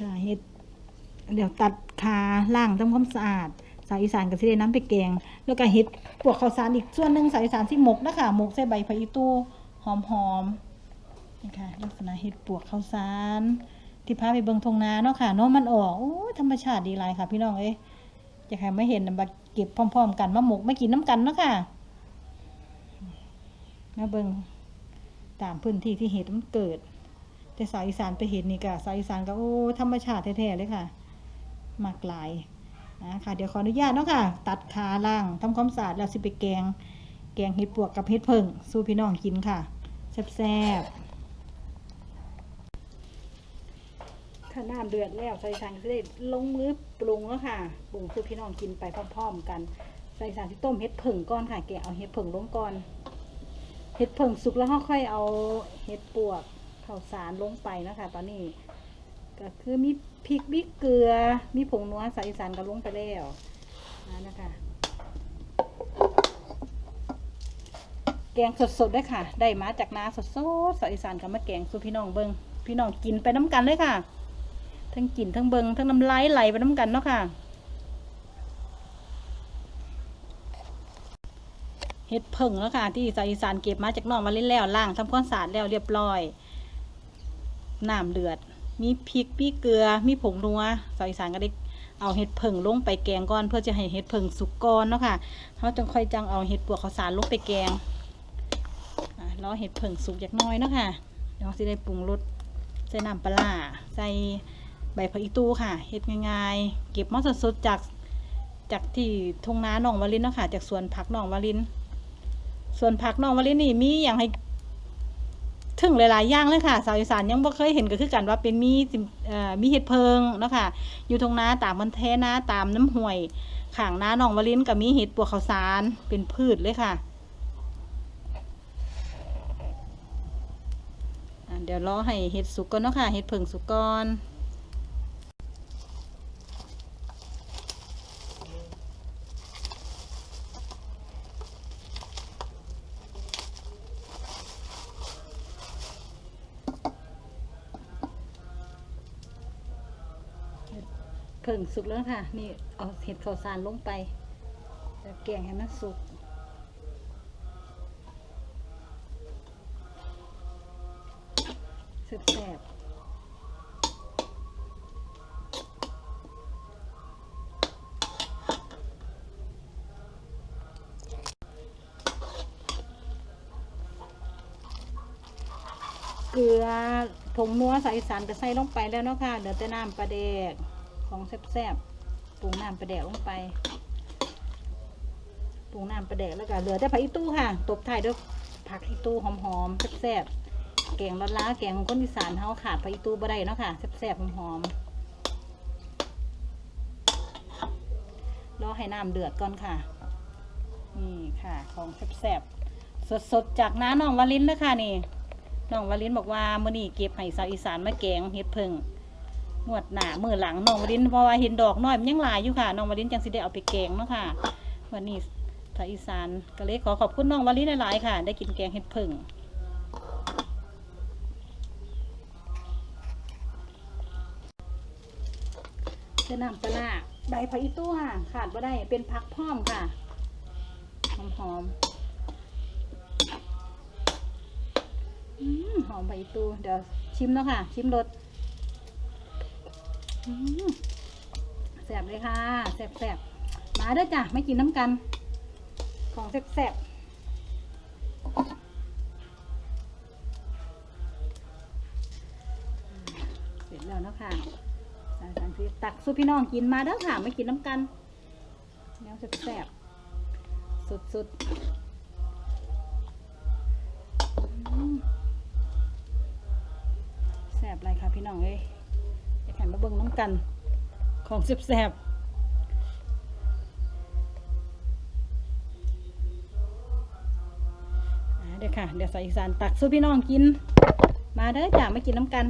ค่ะเฮ็ดเดี๋ยวตัดขาล่างทำความสะอาด สาวอีสานก็สิได้น้ำไปแกง แล้วก็เฮ็ดพวกข้าวสารอีกส่วนหนึ่งสาวอีสานที่หมกนะคะหมกใส่ใบผักอีตู้หอมๆนี่ค่ะลักษณะเฮ็ดปวกข้าวสารที่พาไปเบิงทงนาเนาะค่ะเนาะมันออกโอ้ธรรมชาติดีหลายค่ะ พี่น้องเอ้ยอยากให้มาเห็นน่ะมาเก็บพร้อม ๆ กันมาหมกไมากินน้ำกันเนาะค่ะมาเบิงตามพื้นที่ที่เห็ดมันเกิด แต่สาวอีสานไปเห็นนี่ก็สาวอีสานก็โอ้ธรรมชาติแท้ๆเลยค่ะมากหลายนะค่ะเดี๋ยวขออนุญาตเนาะค่ะ ตัดขาล่างทำความสะอาดแล้วสิไปแกง แกงเห็ดปวกกับเห็ดเพิ่งสู้พี่น้องกินค่ะแซ่บๆถ้าน้ำเดือดแล้วใสาวอีสานก็จะได้ลงมือปรุงแล้วค่ะปรุงสู้พี่น้องกินไปพร้อมๆกันใสาวอีสานที่ต้มเห็ดเพิ่งก่อนค่ะ แกงเอาเห็ดเพิ่งลงก่อนเห็ดเพิ่งสุกแล้วค่อยเอาเห็ดปวก ข้าวสารลงไปนะคะ ตอนนี้ ก็คือมีพริกมีเกลือ มีผงนัวสายอีสานก็ลงไปแล้วนะนะคะแกงสดๆด้วยค่ะ ได้มาจากนาสดๆสายอีสานก็มาแกงสู่พี่น้องเบิงพี่น้องกินไปน้ำกันเลยค่ะ ทั้งกินทั้งเบิงทั้งน้ำลายไหลไปน้ำกันเนาะค่ะเห็ดเพิ่งแล้วค่ะ ที่สายอีสานเก็บมาจากหนองมาเล่นแล้วล่างทำความสะอาดแล้วเรียบร้อย น้ำเดือด มีพริกมีเกลือ มีผงนัวสายอีสานก็ได้เอาเห็ดเพิ่งลงไปแกงก่อน เพื่อจะให้เห็ดเพิ่งสุกก่อนเนาะค่ะเขาจังค่อยจังเอาเห็ดปวกข้าวสารลงไปแกงรอเห็ดเพิ่งสุกจากหน้อยเนาะค่ะเดี๋ยวสิได้ปรุงรสใส่น้ำปลาใส่ใบผักอีตูค่ะเห็ดง่ายๆ เก็บมาสสดจากจากที่ทุ่งนาหนองวาลินเนาะค่ะ จากสวนผักหนองวาลิน ส่วนผักหนองวาลินนี่มีอย่างให้ ถึงหลายๆอย่างเลยค่ะสาวอีสานยังบ่เคยเห็นก็คือกันว่าเป็นมีมีเห็ดเพิงนะค่ะ อยู่ตรงนาตามมันแท้นาตามน้ำห้วยข้างนาหนองวลินก็มีเห็ดปวกข้าวสารเป็นพืชเลยค่ะอะเดี๋ยวรอให้เห็ดสุกก่อนเนาะค่ะเห็ดเพิงสุกก่อน เพิ่งสุกแล้วค่ะ นี่เอาเห็ดข้าวสารลงไปแล้วแกงให้มันสุกแซ่บเกลือผงนัวใส่สารก็ใส่ลงไปแล้วเนาะค่ะ เดี๋ยวแต่น้ำปลาแดก ของแซ่บๆปรุงน้ำปลาแดกลงไปปรุงน้ำปลาแดกแล้วก็เหลือแต่ผักอีตู้ค่ะ ตบท้ายด้วยผักอีตู้หอมๆแซ่บๆแกงละล้าแกงของคนอีสานเฮาขาดผักอีตู้บ่ได้เนาะค่ะแซ่บๆหอมๆรอให้น้ำเดือดก่อนค่ะ นี่ค่ะ ของแซ่บๆสดๆจากน้าน้องวาลินเลยค่ะนี่น้องวาลินบอกว่ามื้อนี้เก็บให้สาวอีสานมาแกงเฮ็ดเพิ่ง งวดหน้ามือหลังน้องวรินเพราะว่าเห็นดอกน้อยมันยังหลายอยู่ค่ะน้องวรินจังสิได้เอาไปแกงเนาะค่ะ วันนี้ภาคอีสานก็เลยขอขอบคุณน้องวรินหลายๆค่ะ ได้กินแกงเห็ดผึ่งเจะนำปลาใบผักอีตัวขาดบ่ได้เป็นผักพร้อมค่ะ หอมหอมๆอืมหอมใบอีตูเดี๋ยวชิมเนาะค่ะ ชิมรส แซ่บเลยค่ะแซ่บแซ่บมาเด้อจ้ะไม่กินน้ำกัน ของแซ่บแซ่บเสร็จแล้วนะค่ะสารสันคือตักสู้พี่น้องกินมาเด้อค่ะ ไม่กินน้ำกันแนวแซ่บแซ่บสุดสุดๆแซ่บอะไรคะพี่น้องเอ้ย เบิ่งน้ำกัน ของแซ่บเดี๋ยวค่ะ เดี๋ยวใส่อีสานตักสู้พี่น้องกิน มาเด้อจ้ามากินน้ำกัน